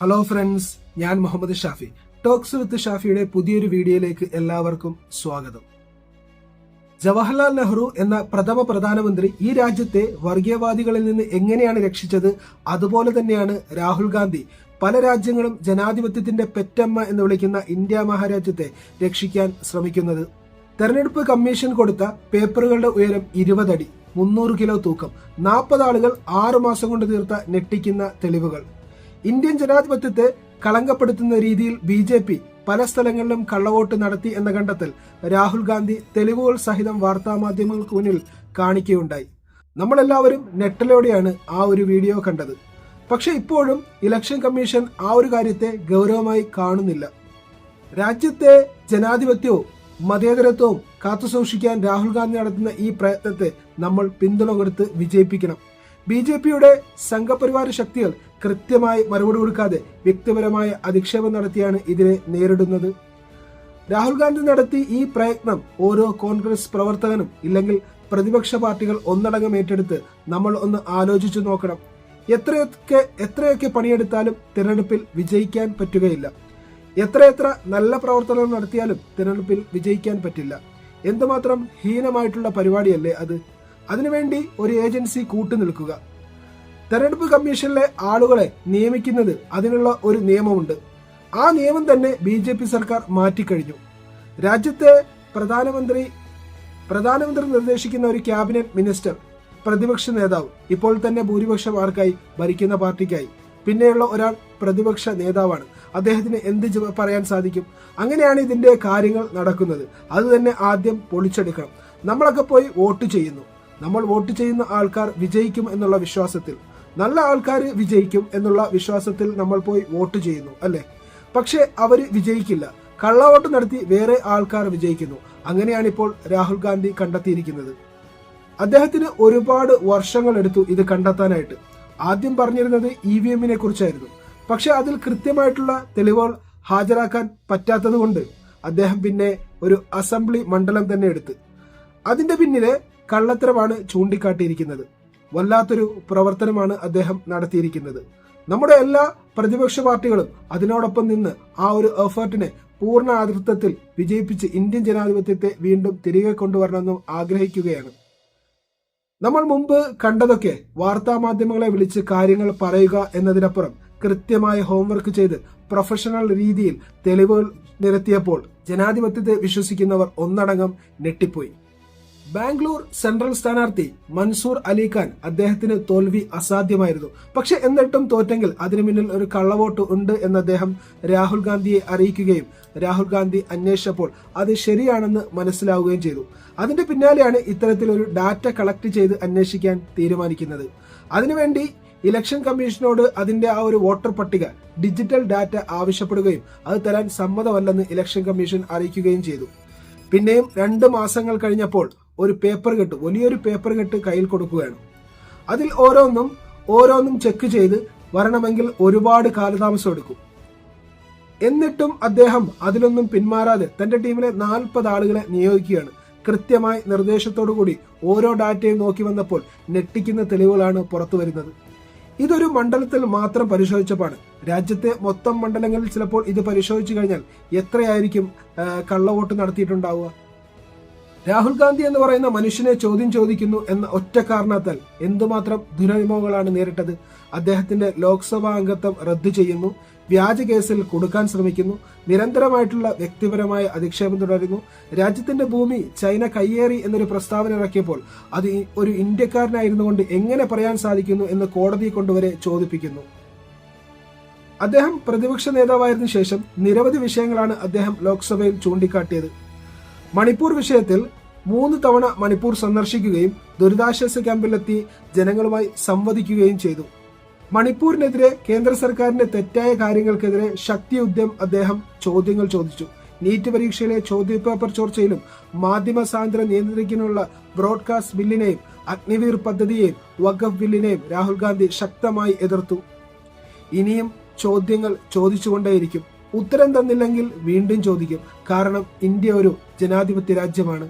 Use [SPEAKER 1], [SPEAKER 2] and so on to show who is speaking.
[SPEAKER 1] Hello friends ഞാൻ Muhammad Shafi. Talks with ഷാഫിയുടെ പുതിയൊരു വീഡിയോയിലേക്ക് എല്ലാവർക്കും സ്വാഗതം. ജവഹർലാൽ നെഹ്റു എന്ന പ്രഥമ പ്രധാനമന്ത്രി ഈ രാജ്യത്തെ വർഗീയവാദികളിൽ നിന്ന് എങ്ങനെയാണ് രക്ഷിച്ചത്? അതുപോലെ തന്നെയാണ് രാഹുൽ ഗാന്ധി. പല രാജ്യങ്ങളും ജനാധിപത്യത്തിന്റെ പെറ്റമ്മ എന്ന് വിളിക്കുന്ന ഇന്ത്യ മഹാരാജ്യത്തെ രക്ഷിക്കാൻ ശ്രമിക്കുന്നത്. തെരഞ്ഞെടുപ്പ് കമ്മീഷൻ കൊടുത്ത പേപ്പറുകളുടെ ഉയരം ഇരുപതടി മുന്നൂറ് കിലോ തൂക്കം നാൽപ്പത് ആളുകൾ ആറു മാസം കൊണ്ട് തീർത്ത ഞെട്ടിക്കുന്ന തെളിവുകൾ. ഇന്ത്യൻ ജനാധിപത്യത്തെ കളങ്കപ്പെടുത്തുന്ന രീതിയിൽ ബി ജെ പി പല സ്ഥലങ്ങളിലും കള്ളവോട്ട് നടത്തി എന്ന കണ്ടെത്തൽ രാഹുൽ ഗാന്ധി തെളിവുകൾ സഹിതം വാർത്താമാധ്യമങ്ങൾക്ക് മുന്നിൽ കാണിക്കുകയുണ്ടായി. നമ്മളെല്ലാവരും നെട്ടലോടെയാണ് ആ ഒരു വീഡിയോ കണ്ടത്. പക്ഷെ ഇപ്പോഴും ഇലക്ഷൻ കമ്മീഷൻ ആ ഒരു കാര്യത്തെ ഗൗരവമായി കാണുന്നില്ല. രാജ്യത്തെ ജനാധിപത്യവും മതേതരത്വവും കാത്തുസൂക്ഷിക്കാൻ രാഹുൽ ഗാന്ധി നടത്തുന്ന ഈ പ്രയത്നത്തെ നമ്മൾ പിന്തുണ കൊടുത്ത് വിജയിപ്പിക്കണം. ബി ജെ പിയുടെ സംഘപരിവാര ശക്തികൾ കൃത്യമായി മറുപടി കൊടുക്കാതെ വ്യക്തിപരമായ അധിക്ഷേപം നടത്തിയാണ് ഇതിനെ നേരിടുന്നത്. രാഹുൽ ഗാന്ധി നടത്തി ഈ പ്രയത്നം ഓരോ കോൺഗ്രസ് പ്രവർത്തകനും ഇല്ലെങ്കിൽ പ്രതിപക്ഷ പാർട്ടികൾ ഒന്നടങ്കം ഏറ്റെടുത്ത് നമ്മൾ ഒന്ന് ആലോചിച്ചു നോക്കണം. എത്രയൊക്കെ എത്രയൊക്കെ പണിയെടുത്താലും തിരഞ്ഞെടുപ്പിൽ വിജയിക്കാൻ പറ്റുകയില്ല. എത്രയെത്ര നല്ല പ്രവർത്തനം നടത്തിയാലും തിരഞ്ഞെടുപ്പിൽ വിജയിക്കാൻ പറ്റില്ല. എന്തുമാത്രം ഹീനമായിട്ടുള്ള പരിപാടിയല്ലേ അത്? അതിനുവേണ്ടി ഒരു ഏജൻസി കൂട്ടുനിൽക്കുക. തെരഞ്ഞെടുപ്പ് കമ്മീഷനിലെ ആളുകളെ നിയമിക്കുന്നത് അതിനുള്ള ഒരു നിയമമുണ്ട്. ആ നിയമം തന്നെ ബി ജെ പി സർക്കാർ മാറ്റിക്കഴിഞ്ഞു. രാജ്യത്തെ പ്രധാനമന്ത്രി പ്രധാനമന്ത്രി നിർദ്ദേശിക്കുന്ന ഒരു ക്യാബിനറ്റ് മിനിസ്റ്റർ പ്രതിപക്ഷ നേതാവ് ഇപ്പോൾ തന്നെ ഭൂരിപക്ഷം ആർക്കായി? ഭരിക്കുന്ന പാർട്ടിക്കായി. പിന്നെയുള്ള ഒരാൾ പ്രതിപക്ഷ നേതാവാണ്. അദ്ദേഹത്തിന് എന്ത് പറയാൻ സാധിക്കും? അങ്ങനെയാണ് ഇതിന്റെ കാര്യങ്ങൾ നടക്കുന്നത്. അത് തന്നെ ആദ്യം പൊളിച്ചെടുക്കണം. നമ്മളൊക്കെ പോയി വോട്ട് ചെയ്യുന്നു. നമ്മൾ വോട്ട് ചെയ്യുന്ന ആൾക്കാർ വിജയിക്കും എന്നുള്ള വിശ്വാസത്തിൽ. നല്ല ആൾക്കാർ വിജയിക്കും എന്നുള്ള വിശ്വാസത്തിൽ നമ്മൾ പോയി വോട്ട് ചെയ്യുന്നു അല്ലേ? പക്ഷേ അവർ വിജയിക്കില്ല. കള്ളവോട്ട് നടത്തി വേറെ ആൾക്കാർ വിജയിക്കുന്നു. അങ്ങനെയാണിപ്പോൾ രാഹുൽ ഗാന്ധി കണ്ടെത്തിയിരിക്കുന്നത്. അദ്ദേഹത്തിന് ഒരുപാട് വർഷങ്ങൾ എടുത്തു ഇത് കണ്ടെത്താനായിട്ട്. ആദ്യം പറഞ്ഞിരുന്നത് ഇ വി എമ്മിനെ കുറിച്ചായിരുന്നു. പക്ഷെ അതിൽ കൃത്യമായിട്ടുള്ള തെളിവുകൾ ഹാജരാക്കാൻ പറ്റാത്തത് കൊണ്ട് അദ്ദേഹം പിന്നെ ഒരു അസംബ്ലി മണ്ഡലം തന്നെ എടുത്ത്. അതിന്റെ പിന്നിലെ കള്ളത്തരമാണ് ചൂണ്ടിക്കാട്ടിയിരിക്കുന്നത്. വല്ലാത്തൊരു പ്രവർത്തനമാണ് അദ്ദേഹം നടത്തിയിരിക്കുന്നത്. നമ്മുടെ എല്ലാ പ്രതിപക്ഷ പാർട്ടികളും അതിനോടൊപ്പം നിന്ന് ആ ഒരു എഫേർട്ടിനെ പൂർണ ആതൃത്വത്തിൽ വിജയിപ്പിച്ച് ഇന്ത്യൻ ജനാധിപത്യത്തെ വീണ്ടും തിരികെ കൊണ്ടുവരണമെന്നും ആഗ്രഹിക്കുകയാണ്. നമ്മൾ മുമ്പ് കണ്ടതൊക്കെ വാർത്താ മാധ്യമങ്ങളെ വിളിച്ച് കാര്യങ്ങൾ പറയുക എന്നതിനപ്പുറം കൃത്യമായ ഹോംവർക്ക് ചെയ്ത് പ്രൊഫഷണൽ രീതിയിൽ തെളിവുകൾ നിരത്തിയപ്പോൾ ജനാധിപത്യത്തെ വിശ്വസിക്കുന്നവർ ഒന്നടങ്കം ഞെട്ടിപ്പോയി. ബാംഗ്ലൂർ സെൻട്രൽ സ്ഥാനാർത്ഥി മൻസൂർ അലിഖാൻ അദ്ദേഹത്തിന് തോൽവി അസാധ്യമായിരുന്നു. പക്ഷെ എന്നിട്ടും തോറ്റെങ്കിൽ അതിനു മുന്നിൽ ഒരു കള്ളവോട്ട് ഉണ്ട് എന്ന് അദ്ദേഹം രാഹുൽ ഗാന്ധിയെ അറിയിക്കുകയും രാഹുൽ ഗാന്ധി അന്വേഷിച്ചപ്പോൾ അത് ശരിയാണെന്ന് മനസ്സിലാവുകയും ചെയ്തു. അതിന്റെ പിന്നാലെയാണ് ഇത്തരത്തിലൊരു ഡാറ്റ കളക്ട് ചെയ്ത് അന്വേഷിക്കാൻ തീരുമാനിക്കുന്നത്. അതിനുവേണ്ടി ഇലക്ഷൻ കമ്മീഷനോട് അതിന്റെ ആ ഒരു വോട്ടർ പട്ടിക ഡിജിറ്റൽ ഡാറ്റ ആവശ്യപ്പെടുകയും അത് തരാൻ സമ്മതമല്ലെന്ന് ഇലക്ഷൻ കമ്മീഷൻ അറിയിക്കുകയും ചെയ്തു. പിന്നെയും രണ്ട് മാസങ്ങൾ കഴിഞ്ഞപ്പോൾ ഒരു പേപ്പർ കെട്ട് വലിയൊരു പേപ്പർ കെട്ട് കയ്യിൽ കൊടുക്കുകയാണ്. അതിൽ ഓരോന്നും ഓരോന്നും ചെക്ക് ചെയ്ത് വരണമെങ്കിൽ ഒരുപാട് കാലതാമസം എടുക്കും. എന്നിട്ടും അദ്ദേഹം അതിലൊന്നും പിന്മാറാതെ തന്റെ ടീമിലെ നാൽപ്പത് ആളുകളെ നിയോഗിക്കുകയാണ്. കൃത്യമായി നിർദ്ദേശത്തോടു കൂടി ഓരോ ഡാറ്റയും നോക്കി വന്നപ്പോൾ ഞെട്ടിക്കുന്ന തെളിവുകളാണ് പുറത്തു വരുന്നത്. ഇതൊരു മണ്ഡലത്തിൽ മാത്രം പരിശോധിച്ചപ്പോൾ രാജ്യത്തെ മൊത്തം മണ്ഡലങ്ങളിൽ ചിലപ്പോൾ ഇത് പരിശോധിച്ചു കഴിഞ്ഞാൽ എത്രയായിരിക്കും കള്ളവോട്ട് നടത്തിയിട്ടുണ്ടാവുക? രാഹുൽ ഗാന്ധി എന്ന് പറയുന്ന മനുഷ്യനെ ചോദ്യം ചോദിക്കുന്നു എന്ന ഒറ്റ കാരണത്താൽ എന്തുമാത്രം ദുരനുഭവങ്ങളാണ് നേരിട്ടത്? അദ്ദേഹത്തിന്റെ ലോക്സഭാ അംഗത്വം റദ്ദു ചെയ്യുന്നു വ്യാജ കേസിൽ കൊടുക്കാൻ ശ്രമിക്കുന്നു നിരന്തരമായിട്ടുള്ള വ്യക്തിപരമായ അധിക്ഷേപം തുടരുന്നു. രാജ്യത്തിന്റെ ഭൂമി ചൈന കയ്യേറി എന്നൊരു പ്രസ്താവന ഇറക്കിയപ്പോൾ അത് ഒരു ഇന്ത്യക്കാരനായിരുന്നു കൊണ്ട് എങ്ങനെ പറയാൻ സാധിക്കുന്നു എന്ന് കോടതിയെ കൊണ്ടുവരെ ചോദിപ്പിക്കുന്നു. അദ്ദേഹം പ്രതിപക്ഷ നേതാവായതിനു ശേഷം നിരവധി വിഷയങ്ങളാണ് അദ്ദേഹം ലോക്സഭയിൽ ചൂണ്ടിക്കാട്ടിയത്. മണിപ്പൂർ വിഷയത്തിൽ മൂന്ന് തവണ മണിപ്പൂർ സന്ദർശിക്കുകയും ദുരിതാശ്വാസ ക്യാമ്പിലെത്തി ജനങ്ങളുമായി സംവദിക്കുകയും ചെയ്തു. മണിപ്പൂരിനെതിരെ കേന്ദ്ര സർക്കാരിന്റെ തെറ്റായ കാര്യങ്ങൾക്കെതിരെ ശക്തിയുദ്ധം അദ്ദേഹം ചോദ്യങ്ങൾ ചോദിച്ചു. നീറ്റ് പരീക്ഷയിലെ ചോദ്യപേപ്പർ ചോർച്ചയിലും മാധ്യമ സ്വാതന്ത്ര്യം നിയന്ത്രിക്കാനുള്ള ബ്രോഡ്കാസ്റ്റ് ബില്ലിനെയും അഗ്നിവീർ പദ്ധതിയെയും വഖഫ് ബില്ലിനെയും രാഹുൽ ഗാന്ധി ശക്തമായി എതിർത്തു. ഇനിയും ചോദ്യങ്ങൾ ചോദിച്ചുകൊണ്ടേയിരിക്കും. ഉത്തരം തന്നില്ലെങ്കിൽ വീണ്ടും ചോദിക്കും. കാരണം ഇന്ത്യ ഒരു ജനാധിപത്യ രാജ്യമാണ്.